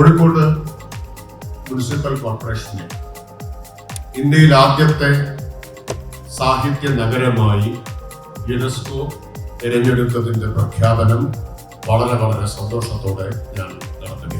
Kozhikode municipal കോർപ്പറേഷനിൽ ഇന്ത്യയിൽ ആദ്യത്തെ സാഹിത്യ നഗരമായി യുനെസ്കോ തിരഞ്ഞെടുത്തതിന്റെ പ്രഖ്യാപനം വളരെ വളരെ സന്തോഷത്തോടെ ഞാൻ നടത്തുകയാണ്.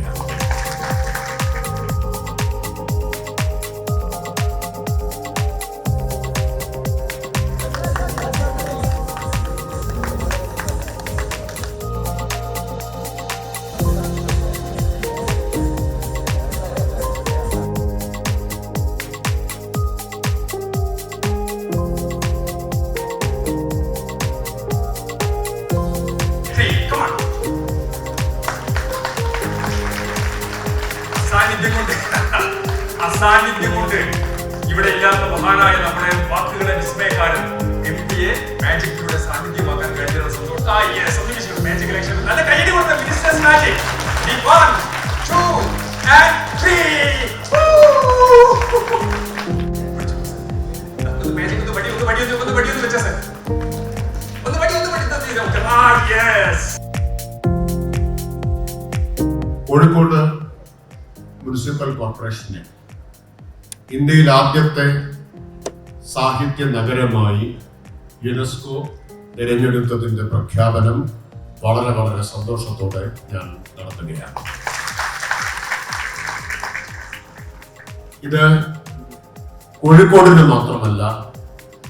അസാന്നിധ്യം കൊണ്ട് ഇവിടെ ഇല്ലാത്ത മഹാനായ നമ്മുടെ വാക്കുകളെ വിസ്മയക്കാരൻ എം പി എ മാജിക്കിലൂടെ സാന്നിധ്യമാക്കാൻ കഴിഞ്ഞത് സന്തോഷം. ആ യെസ് ഒന്ന് വിളിച്ചു മാജിക് ഇലക്ഷൻ നല്ല കൈയ്യടി കൊടുത്ത ministers magic the one two and three Kozhikode municipal കോർപ്പറേഷനെ ഇന്ത്യയിൽ ആദ്യത്തെ സാഹിത്യ നഗരമായി യുനെസ്കോ തിരഞ്ഞെടുത്തതിന്റെ പ്രഖ്യാപനം വളരെ വളരെ സന്തോഷത്തോടെ ഞാൻ നടത്തുകയാണ്. ഇത് കോഴിക്കോടിന് മാത്രമല്ല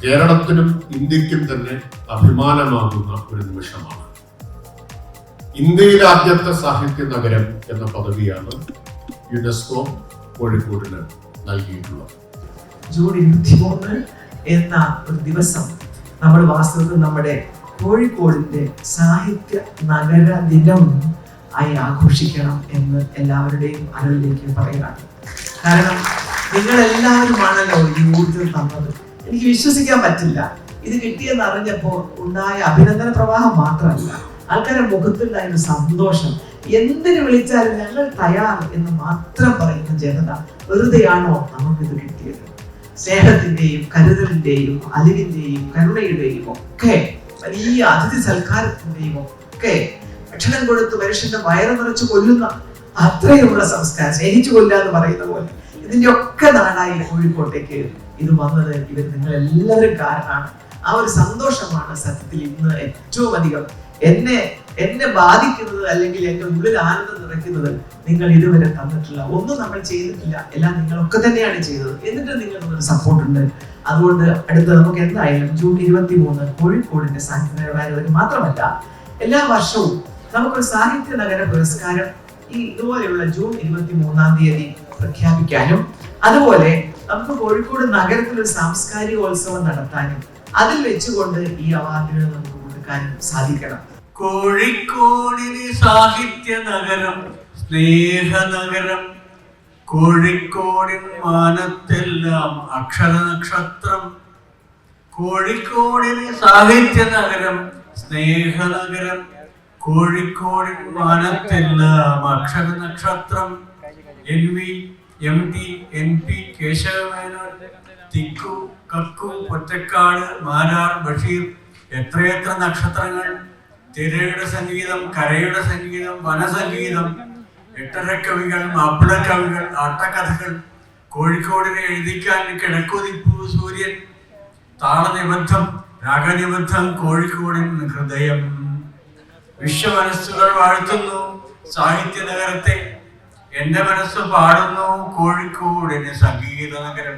കേരളത്തിനും ഇന്ത്യക്കും തന്നെ അഭിമാനമാകുന്ന ഒരു നിമിഷമാണ്. ഇന്ത്യയിലെ ആദ്യത്തെ സാഹിത്യ നഗരം എന്ന പദവിയാണ് യുനെസ്കോ കോഴിക്കോടിന് നൽകിയിട്ടുള്ളത്. ജൂൺ ഇരുപത്തിമൂന്ന് എന്ന ഒരു ദിവസം നമ്മൾ വാസ്തവത്തിൽ നമ്മുടെ കോഴിക്കോടിന്റെ സാഹിത്യ നഗര ദിനം ആയി ആഘോഷിക്കണം എന്ന് എല്ലാവരുടെയും അറിവിലേക്ക് പറയുകയാണ്. കാരണം നിങ്ങളെല്ലാവരുമാണല്ലോ ഈ ഊർജം തന്നത്. എനിക്ക് വിശ്വസിക്കാൻ പറ്റില്ല. ഇത് കിട്ടിയെന്ന് അറിഞ്ഞപ്പോൾ ഉണ്ടായ അഭിനന്ദന പ്രവാഹം മാത്രമല്ല. ആൾക്കാരുടെ മുഖത്തുണ്ടായ ഒരു സന്തോഷം എന്തിനു വിളിച്ചാലും ഞങ്ങൾ തയ്യാർ എന്ന് മാത്രം പറയുന്ന ജനത വെറുതെയാണോ നമുക്കിത് കിട്ടിയത്? സ്നേഹത്തിന്റെയും കരുതലിന്റെയും അലിവിന്റെയും കരുണയുടെയും ഒക്കെ വലിയ അതിഥി സൽക്കാരത്തിന്റെയും ഒക്കെ ഭക്ഷണം കൊടുത്ത് മനുഷ്യന്റെ വയറ് നിറച്ച് കൊല്ലുന്ന അത്രയുമുള്ള സംസ്കാരം സ്നേഹിച്ചു കൊല്ലുക എന്ന് പറയുന്ന പോലെ. ഇതിന്റെ ഒക്കെ നാടായി കോഴിക്കോട്ടേക്ക് ഇത് വന്നത് ഇവർ നിങ്ങൾ എല്ലാവരും കാരണമാണ്. ആ ഒരു സന്തോഷമാണ് സത്യത്തിൽ ഇന്ന് ഏറ്റവും അധികം എന്നെ എന്നെ ബാധിക്കുന്നത് അല്ലെങ്കിൽ എന്റെ ഉള്ളിൽ ആനന്ദം നിറയ്ക്കുന്നത് നിങ്ങൾ ഇതുവരെ തന്നിട്ടില്ല. ഒന്നും നമ്മൾ ചെയ്തിട്ടില്ല. എല്ലാം നിങ്ങളൊക്കെ തന്നെയാണ് ചെയ്തത്. എന്നിട്ട് നിങ്ങൾക്ക് ഒരു സപ്പോർട്ട് ഉണ്ട്. അതുകൊണ്ട് അടുത്ത നമുക്ക് എന്തായാലും ജൂൺ ഇരുപത്തി മൂന്ന് കോഴിക്കോടിന്റെ സാഹിത്യ മാത്രമല്ല എല്ലാ വർഷവും നമുക്കൊരു സാഹിത്യ നഗര പുരസ്കാരം ഈ ഇതുപോലെയുള്ള ജൂൺ ഇരുപത്തി മൂന്നാം തീയതി പ്രഖ്യാപിക്കാനും അതുപോലെ നമുക്ക് കോഴിക്കോട് നഗരത്തിൽ ഒരു സാംസ്കാരികോത്സവം നടത്താനും അതിൽ വെച്ചുകൊണ്ട് ഈ അവാർഡുകൾ നമുക്ക് കൊടുക്കാനും സാധിക്കണം. കോഴിക്കോടിന് സാഹിത്യ നഗരം സ്നേഹ നഗരം കോഴിക്കോടിൻ മാനത്തെല്ലാം അക്ഷര നക്ഷത്രം. കോഴിക്കോടിന് സാഹിത്യ നഗരം സ്നേഹ നഗരം കോഴിക്കോടിൻ മാനത്തെല്ലാം അക്ഷര നക്ഷത്രം. N V M T N P Kesavamenon തിക്കു കക്കു പൊറ്റക്കാട് മാരാർ ബഷീർ എത്രയെത്ര നക്ഷത്രങ്ങൾ? തിരയുടെ സംഗീതം കരയുടെ സംഗീതം വനസംഗീതം എട്ടരക്കവികൾ മാപ്പിളക്കവികൾ ആട്ടക്കഥകൾ കോഴിക്കോടിനെ എഴുതിക്കാൻ കിടക്കൊതിപ്പൂ സൂര്യൻ താളനിബദ്ധം രാഗനിബദ്ധം കോഴിക്കോടിൻ ഹൃദയം. വിശ്വമനസ്സുകൾ വാഴ്ത്തുന്നു സാഹിത്യ നഗരത്തെ എന്റെ മനസ്സ് പാടുന്നു കോഴിക്കോടിന് സംഗീത നഗരം